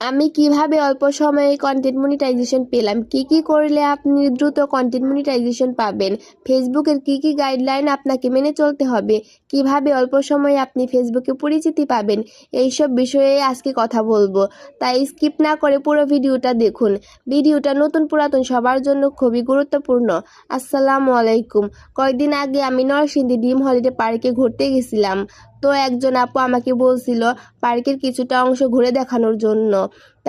আমি কীভাবে অল্প সময়ে কন্টেন্ট মনিটাইজেশন পেলাম? কি কি করলে আপনি দ্রুত কন্টেন্ট মনিটাইজেশন পাবেন? ফেসবুকের কি কি গাইডলাইন আপনাকে মেনে চলতে হবে? কীভাবে অল্প সময়ে আপনি ফেসবুকে পরিচিতি পাবেন? এইসব বিষয়ে আজকে কথা বলব। তাই স্কিপ না করে পুরো ভিডিওটা দেখুন। ভিডিওটা নতুন পুরাতন সবার জন্য খুবই গুরুত্বপূর্ণ। আসসালামু আলাইকুম। কয়েকদিন আগে আমি নরসিংদী ডিম হলিডে পার্কে ঘুরতে গেছিলাম। তো একজন আপু আমাকে বলছিল পার্কের কিছুটা অংশ ঘুরে দেখানোর জন্য।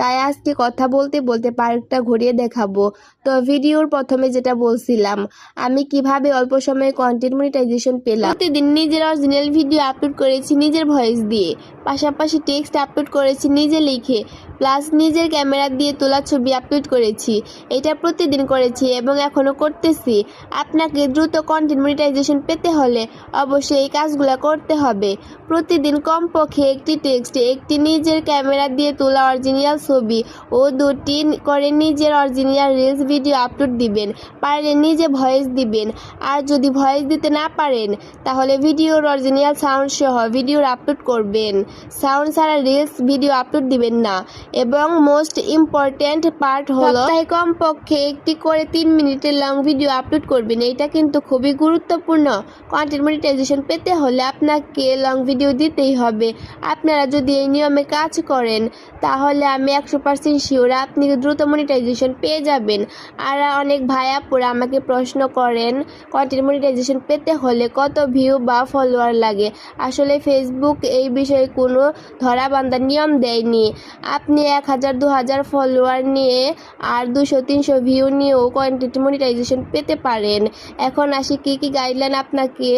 তাই আজকে কথা বলতে বলতে পার্কটা ঘুরিয়ে দেখাবো। তো ভিডিওর প্রথমে যেটা বলছিলাম, আমি কীভাবে অল্প সময়ে কন্টেন্ট মনিটাইজেশন পেলাম। প্রতিদিন নিজের অরিজিনাল ভিডিও আপলোড করেছি নিজের ভয়েস দিয়ে। পাশাপাশি টেক্সট আপলোড করেছি নিজে লিখে প্লাস নিজের ক্যামেরা দিয়ে তোলা ছবি আপলোড করেছি। এটা প্রতিদিন করেছি এবং এখনও করতেছি। আপনাকে দ্রুত কন্টেন্ট মনিটাইজেশন পেতে হলে অবশ্যই এই কাজগুলো করতে হবে। প্রতিদিন কমপক্ষে একটি টেক্সট একটি নিজের ক্যামেরা দিয়ে তোলা অরিজিনাল ছবি ও দুটি করে নিজের অরিজিনাল রিলস ভিডিও আপলোড দিবেন। পারলে নিজে ভয়েস দিবেন। আর যদি ভয়েস দিতে না পারেন, তাহলে ভিডিওর অরিজিনাল সাউন্ড সহ ভিডিও আপলোড করবেন। সাউন্ড ছাড়া রিলস ভিডিও আপলোড দিবেন না। এবং মোস্ট ইম্পর্ট্যান্ট পার্ট হলো কমপক্ষে একটি করে তিন মিনিটের লং ভিডিও আপলোড করবেন। এটা কিন্তু খুবই গুরুত্বপূর্ণ। কন্টেন্ট মনিটাইজেশন পেতে হলে আপনাকে লং ভিডিও দিতেই হবে। আপনারা যদি এই নিয়মে কাজ করেন, তাহলে আমি একশো পার্সেন্ট শিওর আপনি দ্রুত মনিটাইজেশন পেয়ে যাবেন। আর অনেক ভাই আমাকে প্রশ্ন করেন কন্টেন্ট মনিটাইজেশন পেতে হলে কত ভিউ বা ফলোয়ার লাগে? আসলে ফেসবুক এই বিষয়ে কোনো ধরাবান্ধার নিয়ম দেয়নি। আপনি এক হাজার, দু হাজার ফলোয়ার নিয়ে আর দুশো, তিনশো ভিউ নিয়েও কন্টেন্ট মনিটাইজেশন পেতে পারেন। এখন আসি কী কী গাইডলাইন আপনাকে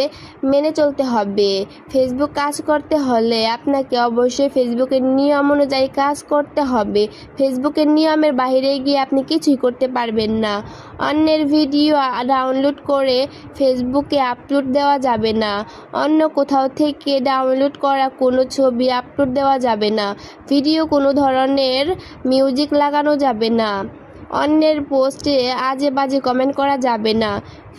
মেনে চলতে হবে। ফেসবুক কাজ করতে হলে আপনাকে অবশ্যই ফেসবুকের নিয়ম অনুযায়ী কাজ করতে হবে। ফেসবুকের নিয়মের বাইরে গিয়ে আপনি কিছুই করতে পারবেন না। অন্যের ভিডিও ডাউনলোড করে ফেসবুকে আপলোড দেওয়া যাবে না। অন্য কোথাও থেকে ডাউনলোড করা কোনো ছবি আপলোড দেওয়া যাবে না। ভিডিও কোনো ধরনের মিউজিক লাগানো যাবে না। অন্যের পোস্টে আজে বাজে কমেন্ট করা যাবে না।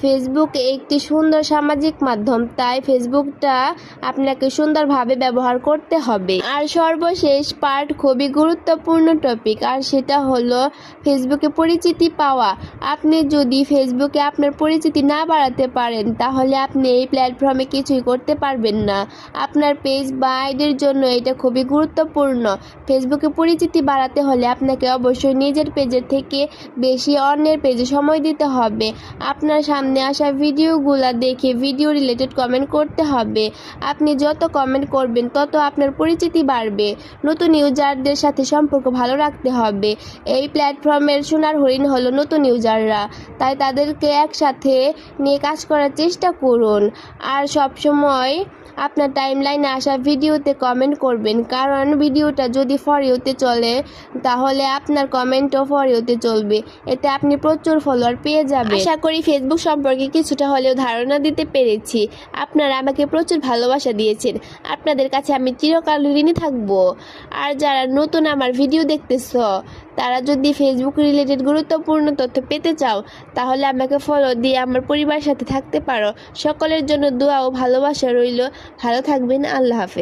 ফেসবুক একটি সুন্দর সামাজিক মাধ্যম, তাই ফেসবুকটা আপনাকে সুন্দরভাবে ব্যবহার করতে হবে। আর সর্বশেষ পার্ট খুবই গুরুত্বপূর্ণ টপিক আর সেটা হলো ফেসবুকে পরিচিতি পাওয়া। আপনি যদি ফেসবুকে আপনার পরিচিতি না বাড়াতে পারেন, তাহলে আপনি এই প্ল্যাটফর্মে কিছুই করতে পারবেন না। আপনার পেজ বা আইডির জন্য এটা খুবই গুরুত্বপূর্ণ। ফেসবুকে পরিচিতি বাড়াতে হলে আপনাকে অবশ্যই নিজের পেজের থেকে বেশি অন্যের পেজে সময় দিতে হবে। আপনার সামনে আসা ভিডিওগুলো দেখে ভিডিও রিলেটেড কমেন্ট করতে হবে। আপনি যত কমেন্ট করবেন, তত আপনার পরিচিতি বাড়বে। নতুন ইউজারদের সাথে সম্পর্ক ভালো রাখতে হবে। এই প্ল্যাটফর্মের সোনার হরিণ হলো নতুন ইউজাররা তাই তাদেরকে একসাথে নিয়ে কাজ করার চেষ্টা করুন। আর সবসময় আপনার টাইমলাইনে আসা ভিডিওতে কমেন্ট করবেন। কারণ ভিডিওটা যদি ফর ইউতে চলে, তাহলে আপনার কমেন্টও ফর ইউতে চলবে। এতে আপনি প্রচুর ফলোয়ার পেয়ে যাবেন। আশা করি ফেসবুক সম্পর্কে কিছুটা হলেও ধারণা দিতে পেরেছি। আপনারা আমাকে প্রচুর ভালোবাসা দিয়েছেন। আপনাদের কাছে আমি চিরকাল ঋণী থাকব। আর যারা নতুন আমার ভিডিও দেখতেছ, তারা যদি ফেসবুক রিলেটেড গুরুত্বপূর্ণ তথ্য পেতে চাও, তাহলে আমাকে ফলো দিয়ে আমার পরিবারের সাথে থাকতে পারো। সকলের জন্য দোয়া ও ভালোবাসা রইল। ভালো থাকবেন। আল্লাহ হাফেজ।